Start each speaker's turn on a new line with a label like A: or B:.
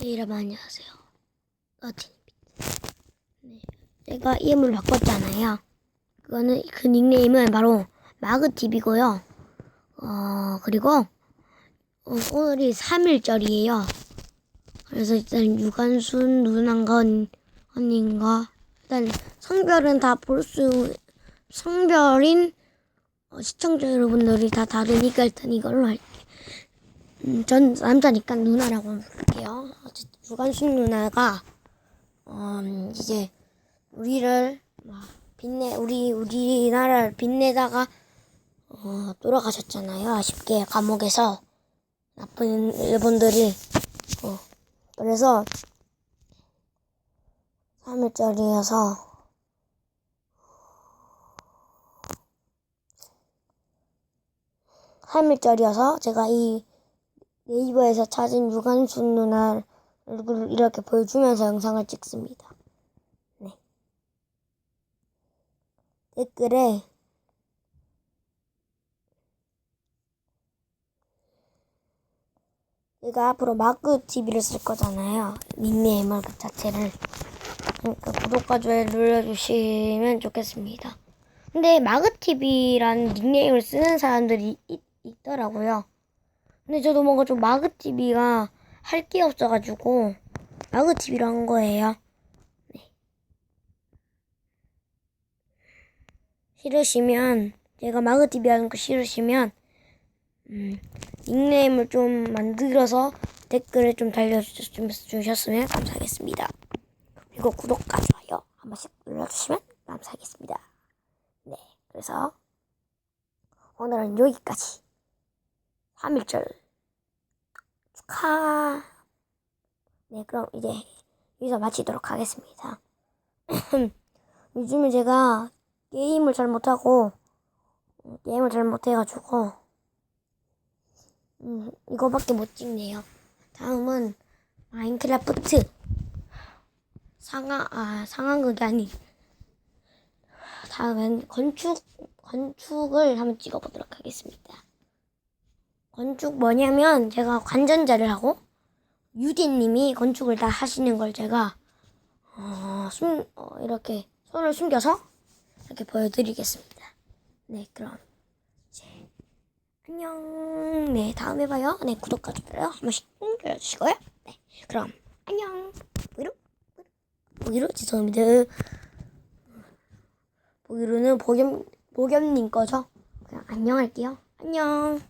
A: 네, 여러분 안녕하세요. 어틴입니다. 네, 제가 이름을 바꿨잖아요. 그거는 그 닉네임은 바로 마그TV고요. 어 그리고 어, 오늘이 3일절이에요. 그래서 일단 유관순 누나가 언- 언니인가 일단 성별은 다 볼 수 성별인 어, 시청자 여러분들이 다 다르니까 일단 이걸로 할게요. 음, 전 남자니까 누나라고 부를게요. 유관순 누나가 어, 음, 이제 우리를 막 빛내 우리 우리나라를 빛내다가 어, 돌아가셨잖아요. 아쉽게 감옥에서 나쁜 일본들이 어, 그래서 3일짜리여서 삼일짜리여서 제가 이 네이버에서 찾은 유관순 누나 얼굴을 이렇게 보여주면서 영상을 찍습니다. 네. 댓글에 제가 앞으로 마크 TV를 쓸 거잖아요. 닉네임을 그 자체를. 그러니까 구독과 좋아요 눌러주시면 좋겠습니다. 근데 마그 TV라는 닉네임을 쓰는 사람들이 있, 있더라고요. 근데 저도 뭔가 좀 마그 TV가 할 게 없어가지고 마그 TV로 한 거예요. 네. 싫으시면 제가 마그 TV 하는 거 싫으시면 음, 닉네임을 좀 만들어서 댓글에 좀 달려주셨으면 감사하겠습니다. 그리고 구독과 좋아요 한 번씩 눌러주시면 감사하겠습니다. 네, 그래서 오늘은 여기까지 3일절 축하. 네, 그럼 이제 여기서 마치도록 하겠습니다. 요즘에 제가 게임을 잘 못하고 음, 게임을 잘 못해가지고 음, 이거밖에 못 찍네요. 다음은 마인크래프트 상하 아 상황극이 아니 다음엔 건축 건축을 한번 찍어보도록 하겠습니다. 건축 뭐냐면 제가 관전자를 하고 유디님이 건축을 다 하시는 걸 제가 어, 숨 어, 이렇게 손을 숨겨서 이렇게 보여드리겠습니다. 네 그럼 이제 안녕. 네 다음에 봐요. 네 구독과 좋아요 한 번씩 눌러주시고요. 네 그럼 안녕. 보기로 보기로 죄송합니다. 보기로는 보겸 보겸님 거죠. 그냥 안녕할게요. 안녕.